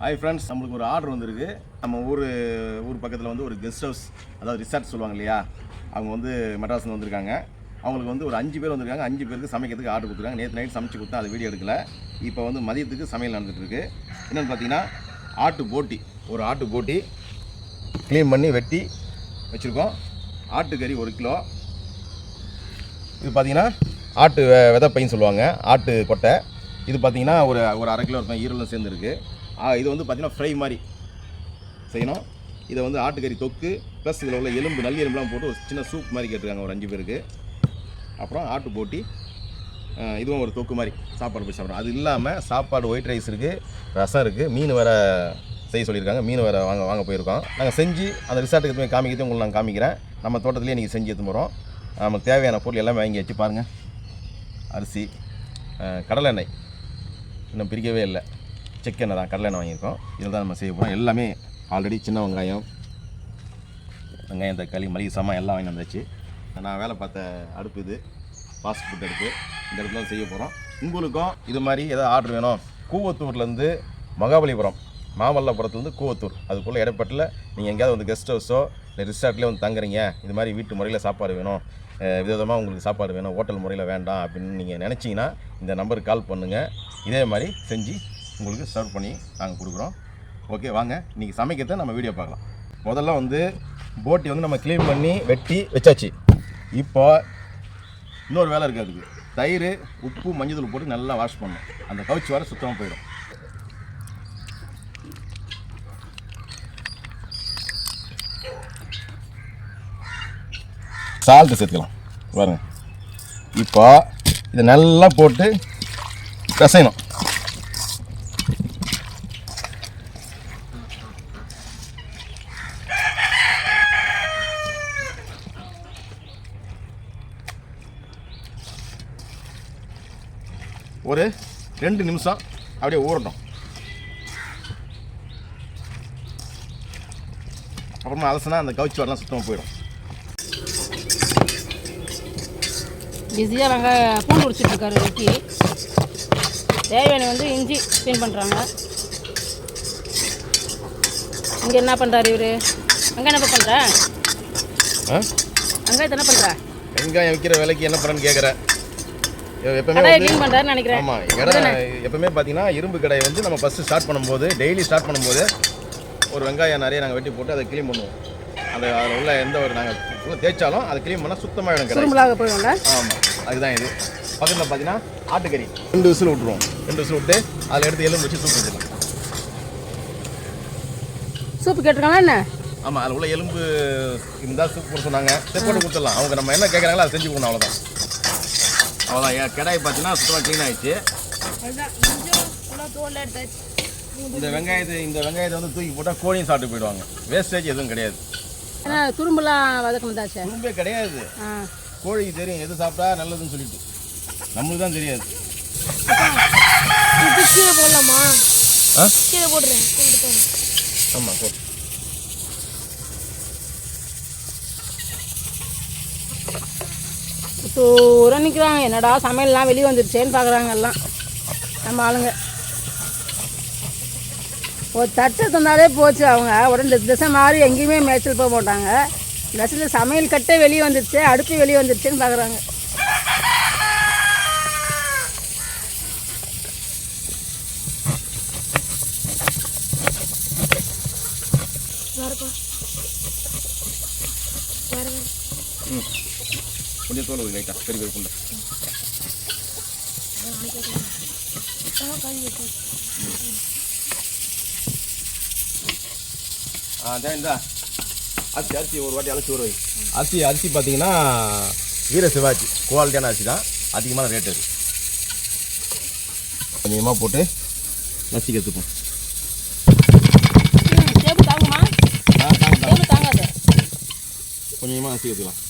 Hi friends நம்மளுக்கு ஒரு order வந்திருக்கு. நம்ம ஊர் ஊர் பக்கத்தில் வந்து ஒரு கெஸ்ட் ஹவுஸ் அதாவது ரிசார்ட் சொல்லுவாங்க இல்லையா? அவங்க வந்து மெட்ராஸில் வந்திருக்காங்க. அவங்களுக்கு வந்து ஒரு அஞ்சு பேர் வந்திருக்காங்க. அஞ்சு பேருக்கு சமைக்கிறதுக்கு ஆர்டர் கொடுத்துருக்காங்க. நேற்று நைட் சமைச்சு கொடுத்தா அது வீடியோ எடுக்கல. இப்போ வந்து மதியத்துக்கு சமையல் நடந்துகிட்ருக்கு என்னென்னு பார்த்தீங்கன்னா ஆட்டு போட்டி. ஒரு ஆட்டு போட்டி. க்ளீன் பண்ணி வெட்டி வச்சுருக்கோம். ஆட்டுக்கறி ஒரு கிலோ. இது பார்த்தீங்கன்னா ஆட்டு வெ- விதைப்பைன்னு சொல்லுவாங்க. ஆட்டு கொட்டை. இது பார்த்தீங்கன்னா ஒரு ஒரு அரை கிலோ இருக்கும். ஈரலும் சேர்ந்துருக்கு இது வந்து பார்த்திங்கன்னா ஃப்ரை மாதிரி செய்யணும். இதை வந்து ஆட்டுக்கறி தொக்கு ப்ளஸ் இதில் உள்ள எலும்பு நல்லி எலும்புலாம் போட்டு ஒரு சின்ன சூப் மாதிரி கேட்டிருக்காங்க ஒரு அஞ்சு பேருக்கு. அப்புறம் ஆட்டு போட்டி இதுவும் ஒரு தொக்கு மாதிரி சாப்பாடு போய் சாப்பிட்றோம் அது இல்லாமல் சாப்பாடு ஒயிட் ரைஸ் இருக்குது ரசம் இருக்குது மீன் வேறு செய்ய சொல்லியிருக்காங்க. மீன் வேறு வாங்க வாங்க போயிருக்கோம். நாங்கள் செஞ்சு அந்த ரிசார்ட்டுக்கு போய் காமிக்கிறது உங்களுக்கு நான் காமிக்கிறேன். நம்ம தோட்டத்துலேயே நீங்கள் செஞ்சு எடுத்து போகிறோம் நமக்கு தேவையான பொருள் எல்லாமே வாங்கி வச்சு பாருங்கள் அரிசி அஹ், கடலெண்ணெய் இன்னும் பிரிக்கவே இல்லை. செக் தான் கடலை எண்ணெய் வாங்கியிருக்கோம். இதில் தான் நம்ம செய்ய போகிறோம் எல்லாமே ஆல்ரெடி சின்ன வெங்காயம் வெங்காயம் தக்காளி மளிகை சாமான் எல்லாம் வாங்கி வந்தாச்சு. நான் வேலை பார்த்த அடுப்பு இது. ஃபாஸ்ட் ஃபுட் அடுப்பு. இந்த இடத்துல தான் செய்ய போகிறோம் உங்களுக்கும் இது மாதிரி ஏதாவது ஆர்டர் வேணும். கூவத்தூர்லேருந்து மகாபலிபுரம் மாமல்லபுரத்துலேருந்து கூவத்தூர். அதுக்குள்ளே இடப்பட்டில் நீங்கள் எங்கேயாவது வந்து கெஸ்ட் ஹவுஸோ இல்லை ரிசார்ட்லேயே வந்து தங்குறீங்க. இது மாதிரி வீட்டு முறையில் சாப்பாடு வேணும். விதவிதமாக உங்களுக்கு சாப்பாடு வேணும். ஹோட்டல் முறையில் வேண்டாம் அப்படின்னு நீங்கள் நினச்சிங்கன்னா இந்த நம்பருக்கு கால் பண்ணுங்கள் இதே மாதிரி செஞ்சு உங்களுக்கு சர்வ் பண்ணி நாங்கள் கொடுக்குறோம். ஓகே வாங்க. இன்றைக்கி சமைக்கிறத நம்ம வீடியோ பார்க்கலாம். முதல்ல வந்து போட்டி வந்து நம்ம க்ளீன் பண்ணி வெட்டி வச்சாச்சு. இப்போ இன்னொரு வேலை இருக்குது அதுக்கு. தயிர் உப்பு மஞ்சள் போட்டு நல்லா வாஷ் பண்ணணும். அந்த கவுச்சி வர சுத்தமாக போயிடும். சால்ட்டு சேர்த்துக்கலாம். பாருங்க. இப்போ இதை நல்லா போட்டு பிசையணும் ஒரு ரெண்டு நிமிஷம் அப்படியே ஊறட்டும். அப்புறமா அலசுனா அந்த கவுச்சி வரலாம் சுத்தமாக போயிடும். பிஸியாக வெங்காயம் பூண்டு உரிச்சிட்டு இருக்காரு வெட்டி தேவையான வந்து இஞ்சி க்ளீன் பண்ணுறாங்க இங்கே என்ன பண்ணுறாரு இவர்? வெங்காயம் என்ன பண்ணுற வெங்காயத்தை என்ன பண்ணுற வெங்காயம் விற்கிற விலைக்கு என்ன பண்ணுறேன்னு கேட்குறேன் எப்பவுமே க்ளீன் நினைக்கிறேன். ஆமாம் கடை எப்பவுமே பார்த்தீங்கன்னா இரும்பு கடையை வந்து நம்ம ஃபஸ்ட்டு ஸ்டார்ட் பண்ணும்போது டெய்லி ஸ்டார்ட் பண்ணும்போது ஒரு வெங்காயம் நிறைய நாங்கள் வெட்டி போட்டு அதை க்ளீன் பண்ணுவோம். அந்த அதில் உள்ள எந்த ஒரு நாங்கள் தேய்ச்சாலும் அதை க்ளீன் பண்ணால் சுரும்பலாக போயிடும்ல? ஆமாம் அதுதான் இது. பக்கத்தில் பார்த்தீங்கன்னா ஆட்டுக்கறி. ரெண்டு விசில் விட்ருவோம் ரெண்டு விசில் விட்டு அதில் எடுத்து எலும்பு வச்சு சூப் வச்சிடலாம். சூப்பு கேட்டிருக்காங்களா என்ன? ஆமாம் அதில் உள்ள எலும்பு இருந்தால் சூப் போட சொன்னாங்க. சரி போட்டு கொடுத்துடலாம். அவங்க நம்ம என்ன கேட்குறாங்களோ அதை செஞ்சு கொடுக்கணும் அவ்வளோதான் அவ்வளோதான் கடாய் பார்த்தீங்கன்னா சுத்தமாக க்ளீன் ஆயிடுச்சு. இந்த வெங்காயத்தை இந்த வெங்காயத்தை வந்து தூக்கி போட்டால் கோழியும் சாப்பிட்டு போயிடுவாங்க. வேஸ்டேஜ் எதுவும் கிடையாது. துரும்புலாம் வதக்கணுதாச்சே துரும்பே கிடையாது. கோழிக்கு தெரியும் எது சாப்பிட்டா நல்லதுன்னு சொல்லிட்டு. நம்மளுக்கு தான் தெரியாது. கீழே போடலாமா? கீழே போடுறேன் கொண்டு போடு. ஆமாம் போ நிற்கிறாங்க என்னடா சமையல்லாம் வெளியே வந்துருச்சேன்னு பார்க்குறாங்க எல்லாம். நம்ம ஆளுங்க. ஒரு தட்டு தந்தாலே போச்சு அவங்க. உடனே திசை மாறி எங்கேயுமே மேய்ச்சல் போக மாட்டாங்க. தசையில் சமையல் கட்டே வெளியே வந்துருச்சு அடுப்பு வெளியே வந்துருச்சுன்னு பார்க்குறாங்க வேறப்பா வேற வேற ம் ஒரு லைட்டாக பெரிய பெரிய ஆ இந்தா அரிசி அரிசி ஒரு வாட்டி அலசி வை அரிசி அரிசி பார்த்தீங்கன்னா வீர சிவாச்சி குவாலிட்டியான அரிசி தான் அதிகமான ரேட் அது கொஞ்சமாக போட்டு டேபிள் தாங்காது கொஞ்சமாக நசுக்கி எடுத்துக்கலாம்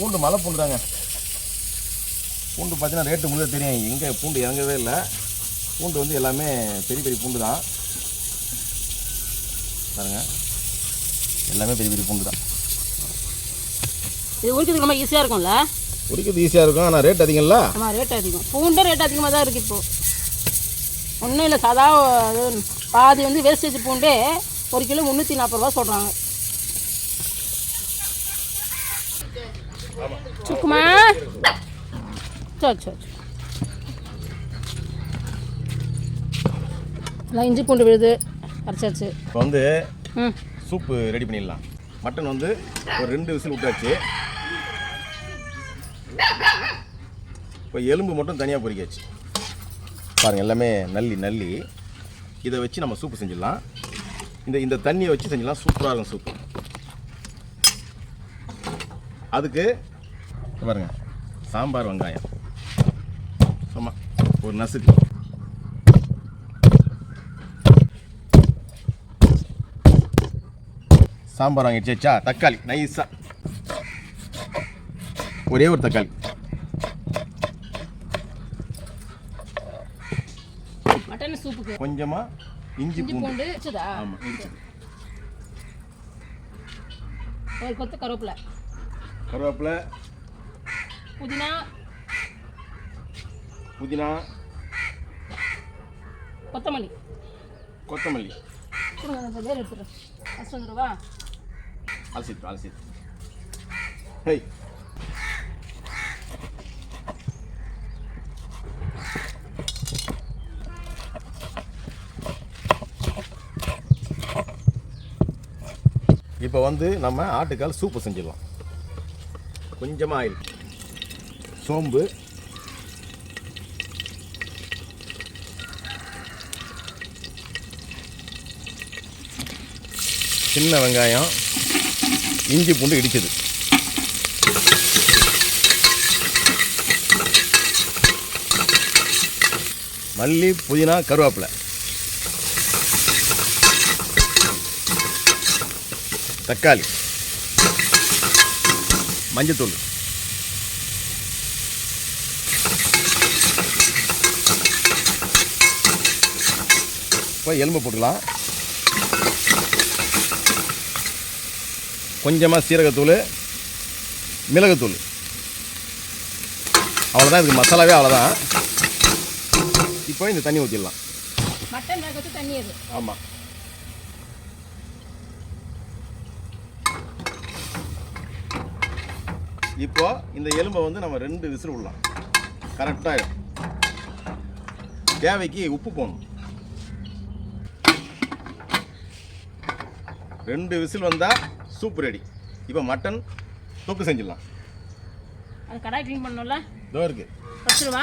பூண்டு மலை பூண்டு தாங்க பூண்டு பார்த்தீங்கன்னா ரேட்டு முழுக்க தெரியும். எங்கே பூண்டு இறங்கவே இல்லை. பூண்டு வந்து எல்லாமே பெரிய பெரிய பூண்டு தான் பாருங்க. எல்லாமே பெரிய பெரிய பூண்டு தான் இது உரிக்கிறதுக்கு ரொம்ப ஈஸியாக இருக்கும்ல? குடிக்கிறது ஈஸியாக இருக்கும். ஆனால் ரேட் அதிகம்ல? ஆமாம் ரேட் அதிகம். பூண்டும் ரேட் அதிகமாக தான் இருக்குது இப்போது ஒன்றும் இல்லை. சாதா பாதி வந்து வேஸ்டேஜ் பூண்டே ஒரு கிலோ முந்நூற்றி நாற்பது ரூபா சொல்கிறாங்க சுக்குமா சரி சரி சரி. எல்லாம் இஞ்சி பூண்டு விழுது. அரைச்சாச்சு. இப்போ வந்து சூப்பு ரெடி பண்ணிடலாம். மட்டன் வந்து ஒரு ரெண்டு விசில் விட்டாச்சு. இப்போ எலும்பு மட்டும் தனியாக பொரிக்காச்சு பாருங்கள் எல்லாமே நல்லி நல்லி. இதை வச்சு நம்ம சூப்பு செஞ்சிடலாம். இந்த இந்த தண்ணியை வச்சு செஞ்சிடலாம். சூப்பராக இருக்கும் சூப்பு. அதுக்கு இங்க பாருங்க. சாம்பார் வெங்காயம். ஆமாம் ஒரு நசுக்கு. சாம்பார் வாங்கிடுச்சா? தக்காளி. நைஸா. ஒரே ஒரு தக்காளி. மட்டன் சூப்புக்கு. கொஞ்சமா இஞ்சி பூண்டு. ஆமாம் ஒரு கொத்து கருவேப்பிலை. கருவேப்பிலை புதினா. புதினா. கொத்தமல்லி. கொத்தமல்லி. கொடுங்க அந்த வேர் எடுத்துகிறேன் ஃபஸ்ட் வந்துடுவா அலசிட்டு அலசிட்டு ஹேய் இப்போ வந்து நம்ம ஆட்டுக்கால் சூப்பு செஞ்சிடலாம். கொஞ்சமாக ஆயில் சோம்பு. சின்ன வெங்காயம். இஞ்சி பூண்டு இடிச்சது மல்லி புதினா கருவேப்பிலை. தக்காளி. மஞ்சத்தூள். இப்போ எலும்பு போட்டுக்கலாம். கொஞ்சமாக சீரகத்தூள் மிளகுத்தூள். அவ்வளோதான் இதுக்கு மசாலாவே அவ்வளோதான் இப்போ இந்த தண்ணி ஊற்றிடலாம் மட்டன் வேக வச்சு தண்ணி அது ஆமாம் இப்போ இந்த எலும்பை வந்து நம்ம ரெண்டு விசில் விடலாம். கரெக்டாக தேவைக்கு உப்பு போடணும். ரெண்டு விசில் வந்தால் சூப் ரெடி இப்போ மட்டன் தொக்கு செஞ்சிடலாம். அது கடாய் க்ளீன் பண்ணணும்ல? இதோ இருக்கு. வச்சுருவா.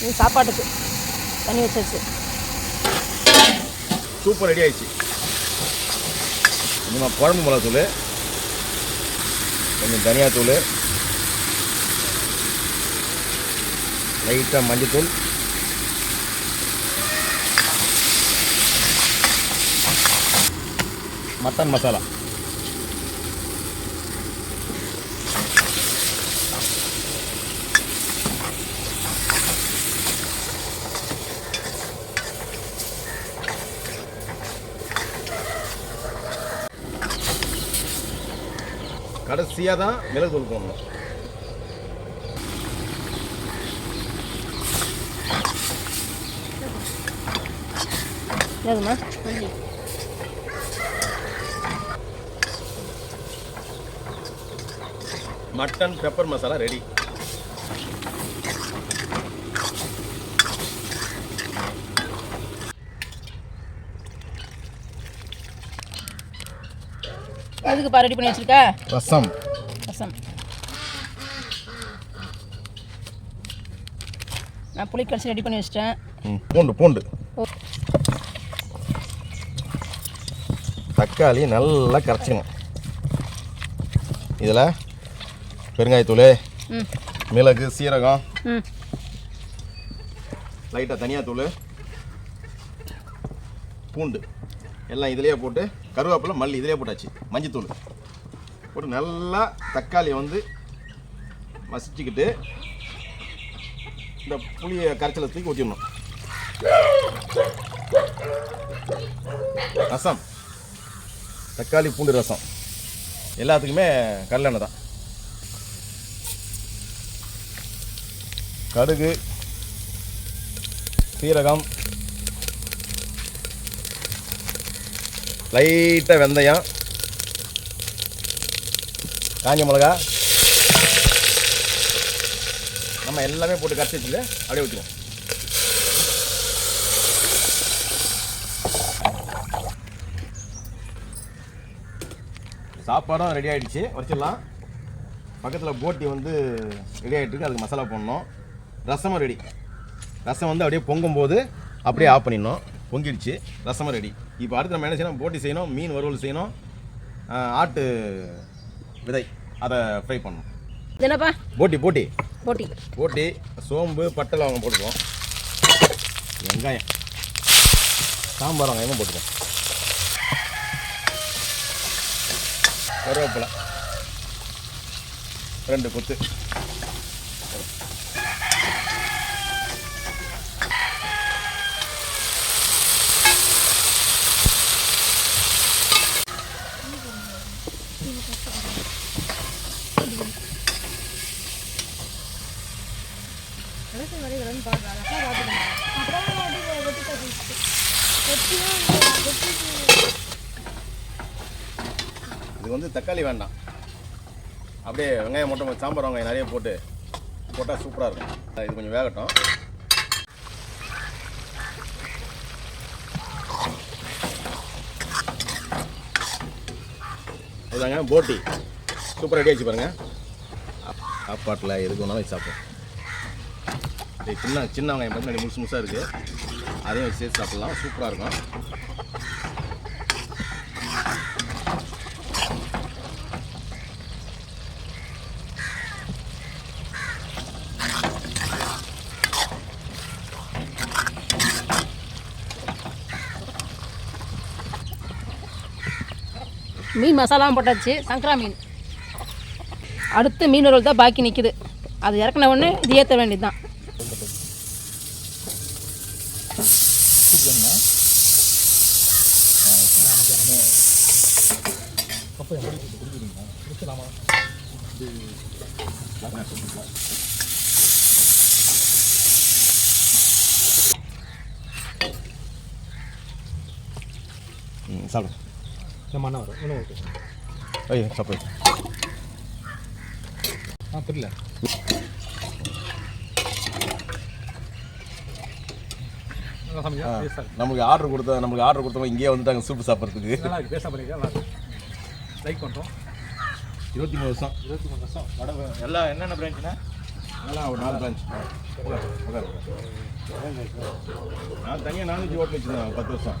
இது சாப்பாட்டுக்கு. தண்ணி வச்சாச்சு. சூப்பர் ரெடி ஆயிடுச்சு. நம்ம குழம்பு மிளகாத்தூள் கொஞ்சம் தனியாத்தூள் லைட்டாக மஞ்சத்தூள். மட்டன் மசாலா. கடைசியாக தான் மிளகுத்தூள் போடணும் ஏதுமா மல்லி மட்டன் பெப்பர் மசாலா ரெடி எதுக்கு பா ரெடி பண்ணி வச்சிருக்க? ரசம். ரசம். நான் புளி கரைச்சி ரெடி பண்ணி வச்சிட்டேன். ம், பூண்டு பூண்டு. தக்காளி நல்லா கரைச்சிக்கணும். இதில் பெருங்காயத்தூள் மிளகு சீரகம் லைட்டாக தனியாத்தூள் பூண்டு. எல்லாம் இதிலேயே போட்டு கருவேப்பிலை மல்லி இதிலே போட்டாச்சு. மஞ்சத்தூள். போட்டு நல்லா தக்காளியை வந்து மசிச்சுக்கிட்டு இந்த புளியை கரைச்சலை தூக்கி ஊற்றிடணும் ரசம். தக்காளி பூண்டு ரசம். எல்லாத்துக்குமே கடலெண்ணெய் தான். கடுகு சீரகம் லைட்டாக வெந்தயம். காஞ்ச மிளகா. நம்ம எல்லாமே போட்டு கரைச்சி வச்சுட்டு அப்படியே ஊற்றிடுவோம் சாப்பாடும் ரெடி ஆகிடுச்சு வச்சிடலாம். பக்கத்தில் போட்டி வந்து ரெடி ஆகிட்டுருக்கு அதுக்கு மசாலா போடணும். ரசமும் ரெடி ரசம் வந்து அப்படியே பொங்கும் போது அப்படியே ஆஃப் பண்ணிடணும். பொங்கிடுச்சு. ரசமும் ரெடி இப்போ அடுத்து நம்ம என்ன செய்யணும்? போட்டி செய்யணும். மீன் வறுவல் செய்யணும். ஆட்டு விதை. அதை ஃப்ரை பண்ணணும். இது என்னப்பா? போட்டி போட்டி. போட்டி. போட்டி சோம்பு பட்டை லவங்கம் போட்டுக்குவோம். வெங்காயம். சாம்பார் வெங்காயமும் போட்டுக்குவோம். கருவேப்பிலை. ரெண்டு கொத்து இது வந்து தக்காளி வேண்டாம். அப்படியே வெங்காயம் மட்டும் சாம்பார் வெங்காயம் நிறைய போட்டு போட்டால் சூப்பராக இருக்கும். இது கொஞ்சம் வேகட்டும். அதுதாங்க போட்டி. சூப்பராக ரெடி ஆச்சு பாருங்கள் சாப்பாட்டில் எதுக்கு வேணாலும் வச்சு சாப்பிடும் சின்ன சின்ன வெங்காயம் பார்த்து முழுசு முழுசாக இருக்குது அதையும் வச்சு சேர்த்து சாப்பிட்லாம். சூப்பராக இருக்கும். மீன் மசாலாவும் போட்டாச்சு சங்கரா மீன். அடுத்து மீன் தான் பாக்கி நிற்குது அது இறக்குன உடனே இது ஏற்ற வேண்டியது தான் ம் சாப்பிடு நம்ம அண்ணா வரும் இன்னும் ஓகே ஐயோ சாப்பிடு. ஆ புரியல. நமக்கு ஆர்டர் கொடுத்த நமக்கு ஆர்டர் கொடுத்தவங்க இங்கேயே வந்துட்டாங்க சூப்பு சாப்பிட்றதுக்கு. இருக்கு. லைக் பண்ணுறோம் இருபத்தி மூணு வருஷம். இருபத்தி மூணு வருஷம். வடை எல்லாம் என்னென்ன பிரான்ச்சுண்ணா அதெல்லாம் ஒரு நாலு பிரான்ச் நான் தனியாக நான்வெஜ் ஹோட்டல் வச்சுருந்தேன் பத்து வருஷம்.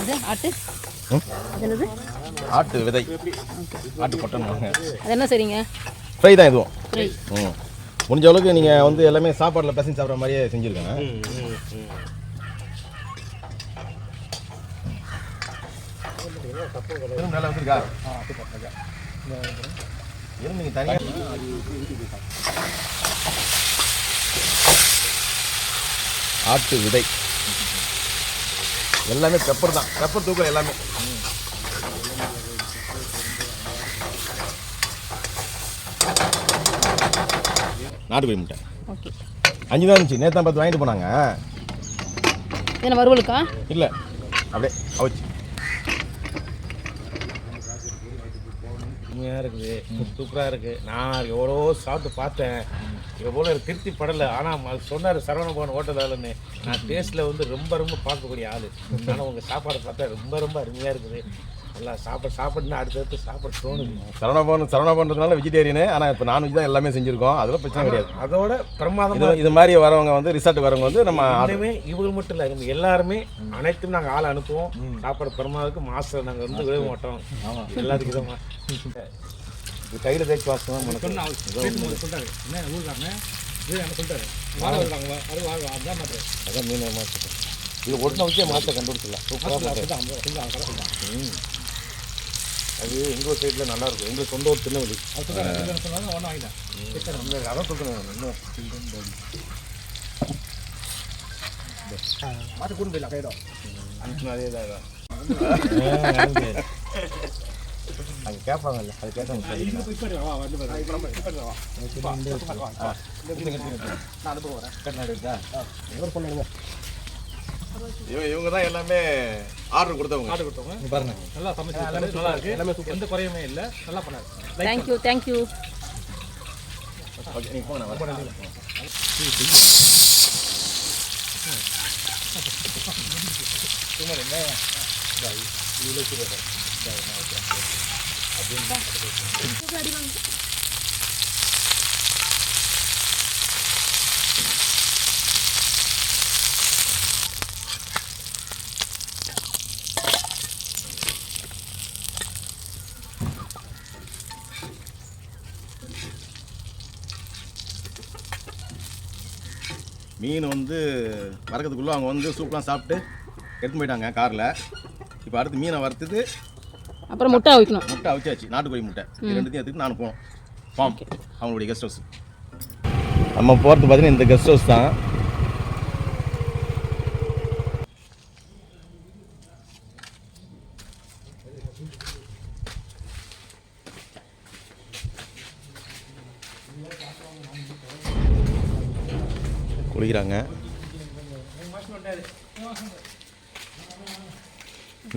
அது ஆட்டு? அது என்னது ஆட்டு விதை. ஆட்டு கொட்டணும் அது என்ன சரிங்க ஃப்ரை தான் இதுவும். ஃப்ரை. ம். முடிஞ்ச அளவுக்கு நீங்கள் வந்து எல்லாமே சாப்பாட்டில் பசங்க சாப்பிட்ற மாதிரியே செஞ்சுருக்கேன். நல்லா நீங்கள் தனியாக ஆட்டு விதை. எல்லாமே பெப்பர் தான். பெப்பர் தூக்கல் எல்லாமே. நாட்டுக்கோழி முட்டை. ஓகே. அஞ்சு தான் இருந்துச்சு நேற்று பார்த்து வாங்கிட்டு போனாங்க. என்ன வறுவலுக்கா? இல்லை. அப்படியே அவிச்சு. உண்மையாக இருக்குது. சூப்பராக இருக்குது நான் எவ்வளோ சாப்பிட்டு பார்த்தேன். எவ்வளோ திருப்தி படலை ஆனால் அது சொன்னார் சரவணபவன் ஹோட்டலாளன்னு நான் டேஸ்ட்டில் வந்து ரொம்ப ரொம்ப பார்க்கக்கூடிய ஆள். ஆனால் உங்கள் சாப்பாடு பார்த்தா ரொம்ப ரொம்ப அருமையாக இருக்குது. நல்லா சாப்பாடு சாப்பிட்னா அடுத்தடுத்து சாப்பிட தோணுது. சரவணபவன் சரவணபவன்றதுனால வெஜிடேரியனு ஆனால் இப்போ நான்வெஜ் தான் எல்லாமே செஞ்சுருக்கோம். அதில் பிரச்சனை கிடையாது. அதோட பிரமாதமாக இது மாதிரி வரவங்க வந்து ரிசார்ட் வரவங்க வந்து நம்ம இன்னுமே இவங்க மட்டும் இல்லை நம்ம எல்லாருமே அனைத்தும் நாங்கள் ஆள் அனுப்புவோம். சாப்பாடு பெருமாவுக்கு மாஸ்டர் நாங்கள் வந்து விட மாட்டோம் எல்லாத்துக்கும் இதமா இது கையில் தேய்ச்சி வாசம் சொன்ன ஆள் பேசும்போது சொல்லிட்டாரு என்ன இது என்ன சொல்லிட்டாரு வாழ வருவாங்க அது வாழ அதான் மாத்திரம் அதான் மீன் மாஸ்டர் இது ஒட்டின வச்சே மாஸ்டர் கண்டுபிடிச்சிடலாம். சூப்பராக அது எங்கள் சைடில் நல்லா இருக்கும். எங்களுக்கு சொந்த ஒரு ஒன்றும் வாங்கிட்டேன். அதான் சொல்கிறேன் இன்னும். மாட்டு கூட்டு போயிடலாம் கையிடும் அதே தான் அது கேட்பாங்கல்ல அது கேட்டாங்க இங்கே போய் பாரு வா வந்து பாரு இப்போ நம்ம இப்போ வா நான் அனுப்ப வரேன் கர்நாடகா எவ்வளோ சொன்னாங்க இவங்க இவங்க தான் எல்லாமே ஆர்டர் கொடுத்தவங்க ஆர்டர் கொடுத்தவங்க பாருங்க நல்லா சமைச்சு எல்லாமே நல்லா இருக்கு எல்லாமே எந்த குறையுமே இல்லை நல்லா பண்ணாரு தேங்க்யூ தேங்க்யூ ஓகே நீங்கள் போங்க நான் வரேன். மீன் வந்து வறக்கிறதுக்குள்ளே அவங்க வந்து சூப்லாம் சாப்பிட்டு எடுத்துன்னு போயிட்டாங்க காரில் இப்போ அடுத்து மீனை வறுத்துட்டு அப்புறம் முட்டை வைக்கணும் முட்டை அவிச்சாச்சு. நாட்டுக்கோழி முட்டை. இது ரெண்டுத்தையும் எடுத்துட்டு நான் போனோம் ஃபார்ம் அவங்களுடைய கெஸ்ட் ஹவுஸ் நம்ம போகிறது பார்த்தீங்கன்னா இந்த கெஸ்ட் ஹவுஸ் தான். குளிக்கிறாங்க.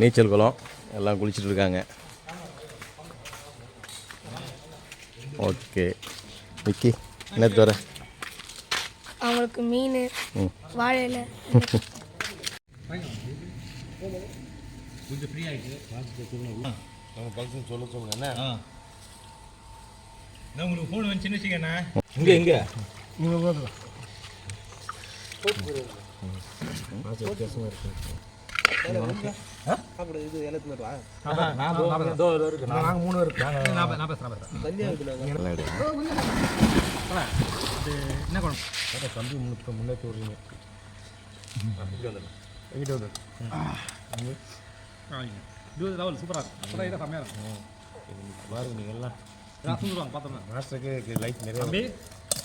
நீச்சல் குளம். எல்லாம் குளிச்சுட்டு இருக்காங்க ஓகே. விக்கி என்ன தர அவங்களுக்கு மீன் ம். வாழை இலை. கொஞ்சம் ஃப்ரீ ஆகிட்டு நம்ம பழசு சொல்ல சொல்லுங்க என்ன நான் உங்களுக்கு ஃபோன் வந்துச்சுன்னு வச்சுக்கண்ணே இங்கே இங்கே நாங்கள் மூணு பேர் நான் நான் பேசுகிறேன் பேசுகிறேன் இது என்ன குழம்பு? தம்பி முன்னூற்றி முன்னேற்றி விடுறீங்க இது லெவல் சூப்பராக இருக்கும் சூப்பராக இதாக செம்மையாக இருக்கும் பாருங்க நீங்கள் எல்லாம். தூங்குவாங்க பார்த்தோம்னா மாஸ்டருக்கு லைஃப் நிறைய தம்பி?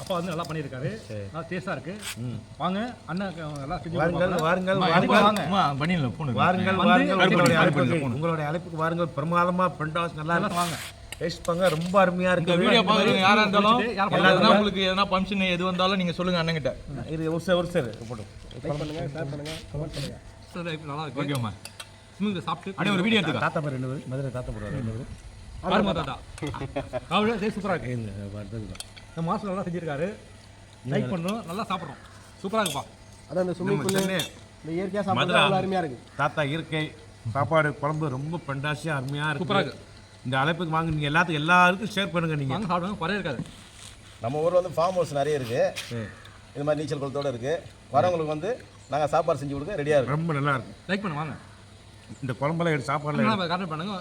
அப்பா வந்து நல்லா பண்ணியிருக்காரு. நல்லா டேஸ்ட்டாக இருக்கு. வாங்க அண்ணன் நல்லா செஞ்சு வாருங்கள். வாருங்கள் வாருங்கள். வாங்க. வாருங்கள் வாருங்கள். உங்களுடைய அழைப்புக்கு வாருங்கள். பிரமாதமாக ஃப்ரெண்ட் ஹவுஸ் நல்லா எல்லாம் வாங்க. டேஸ்ட் பண்ண ரொம்ப அருமையாக இருக்கு வீடியோ பார்க்குறவங்க யாரா இருந்தாலும் எதுனா உங்களுக்கு எதனா ஃபங்க்ஷன் எது வந்தாலும் நீங்க சொல்லுங்க அண்ணன்கிட்ட. இது ஒரு சார் ஒரு சார் போட்டோம் சரி, நல்லா இருக்கு. ஓகேம்மா ஸ்மூத் சாப்பிட்டு அப்படியே ஒரு வீடியோ எடுத்துக்க. தாத்தா பேர் பேர் மதுரை தாத்தா போடுவார் ரெண்டு பேர் ஆடுமா தாத்தா. அவரு டேஸ்ட் சூப்பராக இருக்கு. இந்த மாஸ்டர் நல்லா செஞ்சிருக்காரு. லைக் பண்ணுறோம். நல்லா சாப்பிட்றோம். சூப்பராக இருக்குப்பா. அதான் இந்த ஸ்விம்மிங் பூல் இந்த இயற்கையாக சாப்பிட்றது அவ்வளோ அருமையாக இருக்குது தாத்தா இயற்கை சாப்பாடு குழம்பு ரொம்ப பண்டாசியாக அருமையாக சூப்பரா இருக்கு. இந்த அழைப்புக்கு வாங்க நீங்கள் எல்லாத்துக்கும் எல்லாருக்கும் ஷேர் பண்ணுங்க நீங்கள் வாங்க சாப்பிடுங்க குறைய இருக்காது. நம்ம ஊரில் வந்து ஃபார்ம் ஹவுஸ் நிறைய இருக்குது இது மாதிரி நீச்சல் குளத்தோடு இருக்குது வரவங்களுக்கு வந்து நாங்கள் சாப்பாடு செஞ்சு கொடுக்க ரெடியாக இருக்கோம் ரொம்ப நல்லா இருக்கும் லைக் பண்ணு வாங்க. இந்த குழம்புல எடுத்து சாப்பாடுல கார்டர் பண்ணுங்க